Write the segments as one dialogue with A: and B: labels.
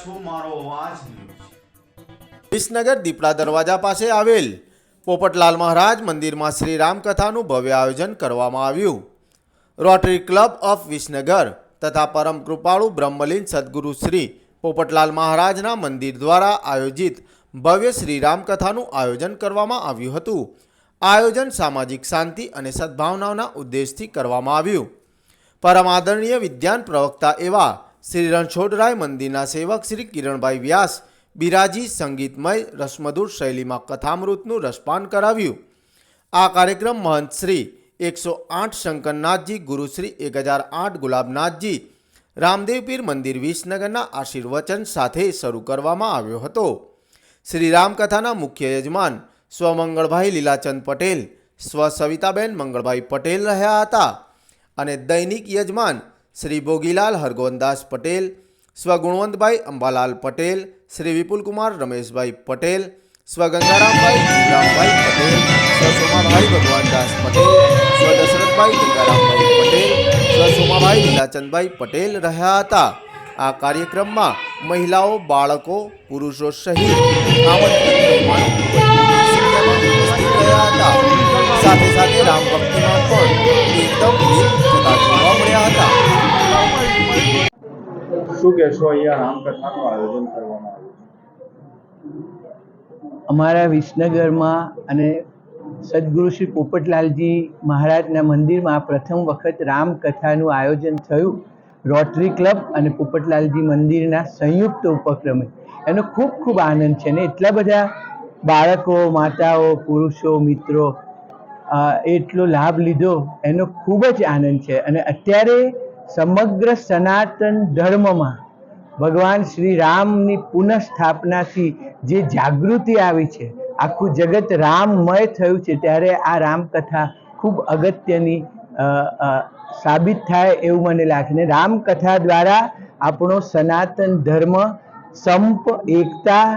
A: છો,
B: મારો અવાજ
C: વિસનગર દીપડા દરવાજા પાસે આવેલ પોપટલાલ મહારાજ મંદિરમાં શ્રી રામકથાનું ભવ્ય આયોજન કરવામાં આવ્યું. રોટરી ક્લબ ઓફ વિસનગર તથા પરમ કૃપાળુ બ્રહ્મલીન સદગુરુ શ્રી પોપટલાલ મહારાજના મંદિર દ્વારા આયોજિત ભવ્ય શ્રી રામકથાનું આયોજન કરવામાં આવ્યું હતું. આયોજન સામાજિક શાંતિ અને સદભાવનાઓના ઉદ્દેશથી કરવામાં આવ્યું. પરમ આદરણીય વિદ્યાન પ્રવક્તા એવા શ્રી રણછોડરાય મંદિરના સેવક શ્રી કિરણભાઈ વ્યાસ બિરાજી સંગીતમય રસમધુર શૈલીમાં કથામૃતનું રસપાન કરાવ્યું. આ કાર્યક્રમ મહંત શ્રી એકસો આઠ શંકરનાથજી ગુરુશ્રી એક હજાર આઠ ગુલાબનાથજી રામદેવપીર મંદિર વિસનગરના આશીર્વચન સાથે શરૂ કરવામાં આવ્યો હતો. શ્રી રામકથાના મુખ્ય યજમાન સ્વમંગળભાઈ લીલાચંદ પટેલ, સ્વ સવિતાબેન મંગળભાઈ પટેલ રહ્યા હતા અને દૈનિક યજમાન શ્રી ભોગીલાલ હરગોવનદાસ પટેલ સ્વ ગુણવંતભાઈ અંબાલાલ પટેલ શ્રી વિપુલકુમાર રમેશભાઈ પટેલ સ્વ ગંગારામભાઈ જીવરામભાઈ પટેલ સ્વ સોમાભાઈ ભગવાનદાસ પટેલ સ્વ દશરથભાઈ ગંગારામભાઈ પટેલ સ્વ સોમાભાઈ લીલાચંદભાઈ પટેલ રહ્યા હતા આ કાર્યક્રમમાં મહિલાઓ બાળકો પુરુષો સહિત આમંત્રિત મહેમાનો સંખ્યામાં ઉપસ્થિત રહ્યા હતા સાથે સાથે રામ ભક્તિમાં પણ એકદમ લીન
A: શું કહેશો? અહીંયા રામકથાનું આયોજન કરવામાં
D: અમારા વિસનગરમાં અને સદગુરુ શ્રી પોપટલાલજી મહારાજના મંદિરમાં પ્રથમ વખત રામકથાનું આયોજન થયું. રોટરી ક્લબ અને પોપટલાલજી મંદિરના સંયુક્ત ઉપક્રમે. એનો ખૂબ ખૂબ આનંદ છે ને એટલા બધા બાળકો, માતાઓ, પુરુષો, મિત્રો એટલો લાભ લીધો. એનો ખૂબ જ આનંદ છે અને અત્યારે સમગ્ર સનાતન ધર્મમાં ભગવાન શ્રી રામની પુનઃસ્થાપનાથી જે જાગૃતિ આવી છે, આખું જગત રામમય થયું છે, ત્યારે આ રામકથા ખૂબ અગત્યની સાબિત થાય એવું મને લાગે ને રામકથા દ્વારા આપણો સનાતન ધર્મ, સંપ, એકતા,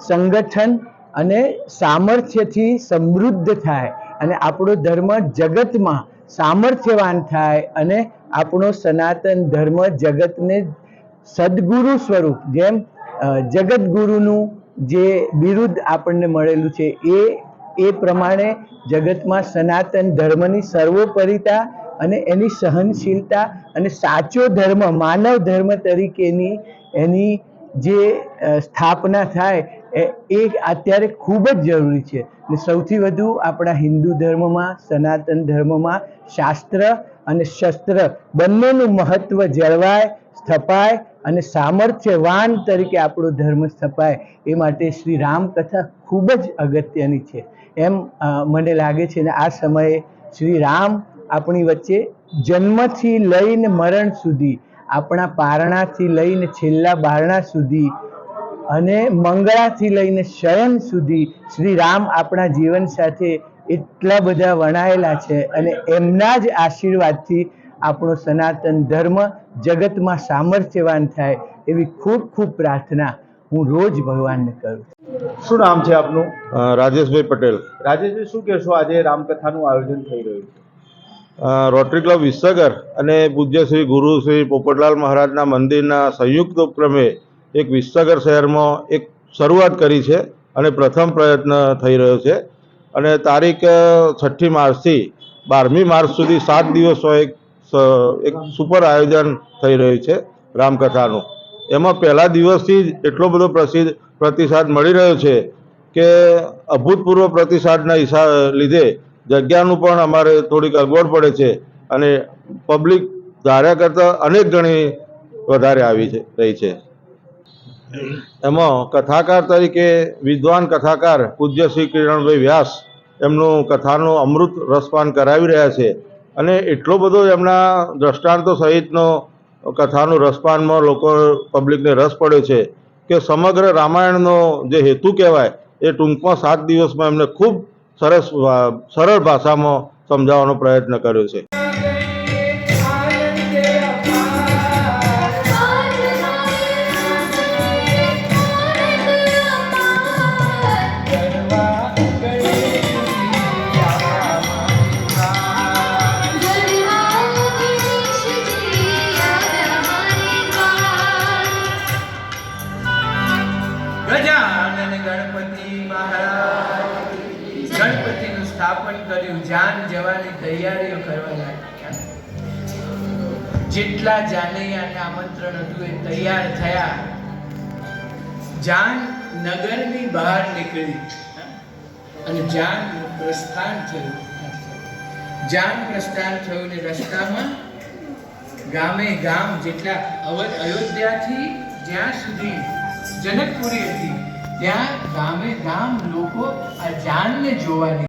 D: સંગઠન અને સામર્થ્યથી સમૃદ્ધ થાય અને આપણો ધર્મ જગતમાં સામર્થ્યવાન થાય અને આપણો સનાતન ધર્મ જગતને સદગુરુ સ્વરૂપ, જેમ જગતગુરુનું જે બિરુદ આપણને મળેલું છે, એ એ પ્રમાણે જગતમાં સનાતન ધર્મની સર્વોપરિતા અને એની સહનશીલતા અને સાચો ધર્મ, માનવ ધર્મ તરીકેની એની જે સ્થાપના થાય એ અત્યારે ખૂબ જ જરૂરી છે. ને સૌથી વધુ આપણા હિન્દુ ધર્મમાં, સનાતન ધર્મમાં શાસ્ત્ર અને શસ્ત્ર બંનેનું મહત્ત્વ જળવાય, સ્થપાય અને સામર્થ્યવાન તરીકે આપણો ધર્મ સ્થપાય એ માટે શ્રી રામકથા ખૂબ જ અગત્યની છે. એમ મને લાગે છે ને આ સમયે શ્રી રામ આપણી વચ્ચે જન્મથી લઈને મરણ સુધી આપણા પારણાથી લઈને છેલ્લા બારણા સુધી અને મંગળાથી લઈને શયન સુધી શ્રી રામ આપણા જીવન સાથે એટલા બધા વણાયેલા છે અને એમના જ આશીર્વાદથી આપણો સનાતન ધર્મ જગતમાં સામર્થ્યવાન થાય એવી ખૂબ ખૂબ પ્રાર્થના હું રોજ ભગવાનને કરું
A: શું નામ છે આપનું?
E: રાજેશભાઈ પટેલ.
A: રાજેશભાઈ શું કહેશો આજે રામકથાનું આયોજન થઈ રહ્યું છે?
E: રોટરી ક્લબ વિસનગર અને પૂજ્ય શ્રી ગુરુ શ્રી પોપટલાલ મહારાજના મંદિરના સંયુક્ત ઉપક્રમે એક વિસનગર શહેરમાં એક શરૂઆત કરી છે અને પ્રથમ પ્રયત્ન થઈ રહ્યો છે. અને તારીખ છઠ્ઠી માર્ચથી બારમી માર્ચ સુધી સાત દિવસનો એક એક સુપર આયોજન થઈ રહ્યું છે રામકથાનું. એમાં પહેલા દિવસથી જ એટલો બધો પ્રસિદ્ધ પ્રતિસાદ મળી રહ્યો છે કે અભૂતપૂર્વ પ્રતિસાદના હિસા, લીધે જગ્યાનું પણ અમારે થોડીક અગવડ પડે છે અને પબ્લિક ધાર્યા કરતાં અનેક ગણી વધારે આવી છે, રહી છે. એમાં કથાકાર તરીકે વિદ્વાન કથાકાર પૂજ્ય શ્રી કિરણભાઈ વ્યાસ એમનું કથાનું અમૃત રસપાન કરાવી રહ્યા છે અને એટલો બધો એમના દ્રષ્ટાંતો સહિતનો કથાનું રસપાનમાં લોકો પબ્લિકને રસ પડ્યો છે કે સમગ્ર રામાયણનો જે હેતુ કહેવાય એ ટૂંકમાં સાત દિવસમાં એમને ખૂબ સરસ સરળ ભાષામાં સમજાવવાનો પ્રયત્ન કર્યો છે.
D: ગજાનન ગણપતિ ગણપતિનું સ્થાપન કર્યું, જાન જવાની તૈયારીઓ કરવા લાગ્યા. જેટલા જાનૈયાને આમંત્રણ હતું એ તૈયાર થયા. જાન નગરની બહાર નીકળી. અને જાન પ્રસ્થાન થયું. જાન પ્રસ્થાન થયું ને રસ્તામાં ગામે ગામ જેટલા અવધ અયોધ્યાથી જ્યાં સુધી જનકપુરી હતી ત્યાં ગામે ગામ લોકો આ જાનને જોવાની